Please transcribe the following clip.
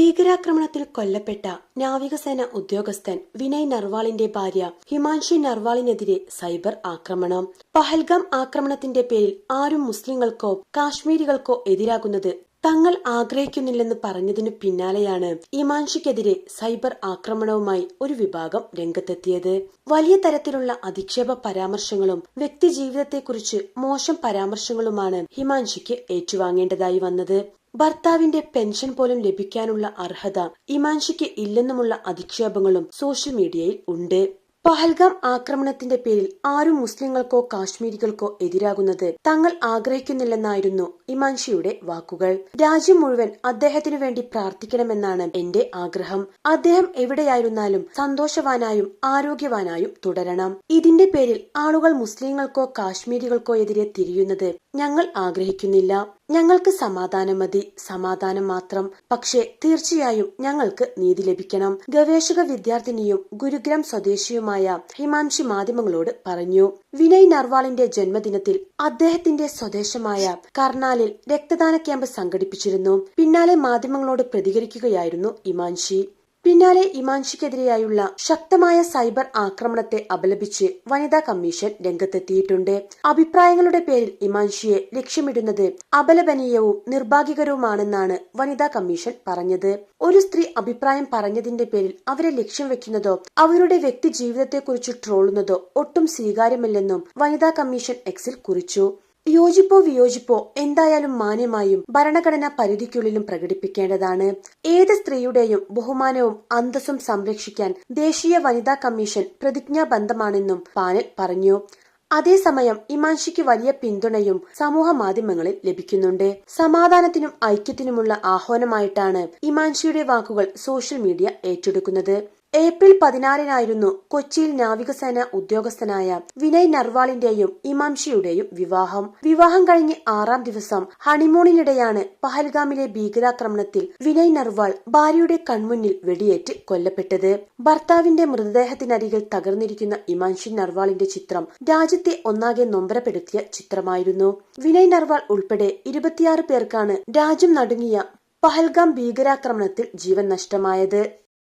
ഭീകരാക്രമണത്തിൽ കൊല്ലപ്പെട്ട നാവികസേന ഉദ്യോഗസ്ഥൻ വിനയ് നർവാളിന്റെ ഭാര്യ ഹിമാൻഷി നർവാളിനെതിരെ സൈബർ ആക്രമണം. പഹൽഗാം ആക്രമണത്തിന്റെ പേരിൽ ആരും മുസ്ലിങ്ങൾക്കോ കാശ്മീരികൾക്കോ എതിരാകുന്നത് തങ്ങൾ ആഗ്രഹിക്കുന്നില്ലെന്ന് പറഞ്ഞതിനു പിന്നാലെയാണ് ഇമാൻഷിക്കെതിരെ സൈബർ ആക്രമണവുമായി ഒരു വിഭാഗം രംഗത്തെത്തിയത്. വലിയ തരത്തിലുള്ള അധിക്ഷേപ പരാമർശങ്ങളും വ്യക്തിജീവിതത്തെക്കുറിച്ച് മോശം പരാമർശങ്ങളുമാണ് ഹിമാൻഷിക്ക് ഏറ്റുവാങ്ങേണ്ടതായി വന്നത്. ഭർത്താവിന്റെ പെൻഷൻ പോലും ലഭിക്കാനുള്ള അർഹത ഇമാൻഷിക്ക് ഇല്ലെന്നുമുള്ള അധിക്ഷേപങ്ങളും സോഷ്യൽ മീഡിയയിൽ ഉണ്ട്. പഹൽഗാം ആക്രമണത്തിന്റെ പേരിൽ ആരും മുസ്ലിങ്ങൾക്കോ കാശ്മീരികൾക്കോ എതിരാകുന്നത് തങ്ങൾ ആഗ്രഹിക്കുന്നില്ലെന്നായിരുന്നു ഇമാൻഷിയുടെ വാക്കുകൾ. രാജ്യം മുഴുവൻ അദ്ദേഹത്തിനു വേണ്ടി പ്രാർത്ഥിക്കണമെന്നാണ് എന്റെ ആഗ്രഹം. അദ്ദേഹം എവിടെയായിരുന്നാലും സന്തോഷവാനായും ആരോഗ്യവാനായും തുടരണം. ഇതിന്റെ പേരിൽ ആളുകൾ മുസ്ലിങ്ങൾക്കോ കാശ്മീരികൾക്കോ എതിരെ തിരിയുന്നത് ഞങ്ങൾ ആഗ്രഹിക്കുന്നില്ല. ഞങ്ങൾക്ക് സമാധാനം മതി. സമാധാനം മാത്രം. പക്ഷേ തീർച്ചയായും ഞങ്ങൾക്ക് നീതി ലഭിക്കണം. ഗവേഷക വിദ്യാർത്ഥിനിയും ഗുരുഗ്രാം സ്വദേശിയുമായ ഹിമാംശി മാധ്യമങ്ങളോട് പറഞ്ഞു. വിനയ് നർവാളിന്റെ ജന്മദിനത്തിൽ അദ്ദേഹത്തിന്റെ സ്വദേശമായ കർണാലിൽ രക്തദാന ക്യാമ്പ് സംഘടിപ്പിച്ചിരുന്നു. പിന്നാലെ മാധ്യമങ്ങളോട് പ്രതികരിക്കുകയായിരുന്നു ഇമാൻഷി പിന്നാലെ ഇമാൻഷിക്കെതിരെയായുള്ള ശക്തമായ സൈബർ ആക്രമണത്തെ അപലപിച്ച് വനിതാ കമ്മീഷൻ രംഗത്തെത്തിയിട്ടുണ്ട്. അഭിപ്രായങ്ങളുടെ പേരിൽ ഇമാൻഷിയെ ലക്ഷ്യമിടുന്നത് അപലപനീയവും നിർഭാഗ്യകരവുമാണെന്നാണ് വനിതാ കമ്മീഷൻ പറഞ്ഞത്. ഒരു സ്ത്രീ അഭിപ്രായം പറഞ്ഞതിന്റെ പേരിൽ അവരെ ലക്ഷ്യം വെക്കുന്നതോ അവരുടെ വ്യക്തി ജീവിതത്തെക്കുറിച്ച് ട്രോളുന്നതോ ഒട്ടും സ്വീകാര്യമല്ലെന്നും വനിതാ കമ്മീഷൻ എക്സിൽ കുറിച്ചു. യോജിപ്പോ വിയോജിപ്പോ എന്തായാലും മാന്യമായും ഭരണഘടനാ പരിധിക്കുള്ളിലും പ്രകടിപ്പിക്കേണ്ടതാണ്. ഏത് സ്ത്രീയുടെയും ബഹുമാനവും അന്തസ്സും സംരക്ഷിക്കാൻ ദേശീയ വനിതാ കമ്മീഷൻ പ്രതിജ്ഞാബദ്ധമാണെന്നും പാനൽ പറഞ്ഞു. അതേസമയം ഇമാൻഷിക്ക് വലിയ പിന്തുണയും സമൂഹ മാധ്യമങ്ങളിൽ ലഭിക്കുന്നുണ്ട്. സമാധാനത്തിനും ഐക്യത്തിനുമുള്ള ആഹ്വാനമായിട്ടാണ് ഇമാൻഷിയുടെ വാക്കുകൾ സോഷ്യൽ മീഡിയ ഏറ്റെടുക്കുന്നത്. ഏപ്രിൽ പതിനാറിനായിരുന്നു കൊച്ചിയിൽ നാവികസേന ഉദ്യോഗസ്ഥനായ വിനയ് നർവാളിന്റെയും ഇമാംഷിയുടെയും വിവാഹം. വിവാഹം കഴിഞ്ഞ് ആറാം ദിവസം ഹണിമൂണിനിടെയാണ് പഹൽഗാമിലെ ഭീകരാക്രമണത്തിൽ വിനയ് നർവാൾ ഭാര്യയുടെ കൺമുന്നിൽ വെടിയേറ്റ് കൊല്ലപ്പെട്ടത്. ഭർത്താവിന്റെ മൃതദേഹത്തിനരികിൽ തകർന്നിരിക്കുന്ന ഇമാൻഷി നർവാളിന്റെ ചിത്രം രാജ്യത്തെ ഒന്നാകെ നൊമ്പരപ്പെടുത്തിയ ചിത്രമായിരുന്നു. വിനയ് നർവാൾ ഉൾപ്പെടെ ഇരുപത്തിയാറ് പേർക്കാണ് രാജ്യം നടുങ്ങിയ പഹൽഗാം ഭീകരാക്രമണത്തിൽ ജീവൻ നഷ്ടമായത്.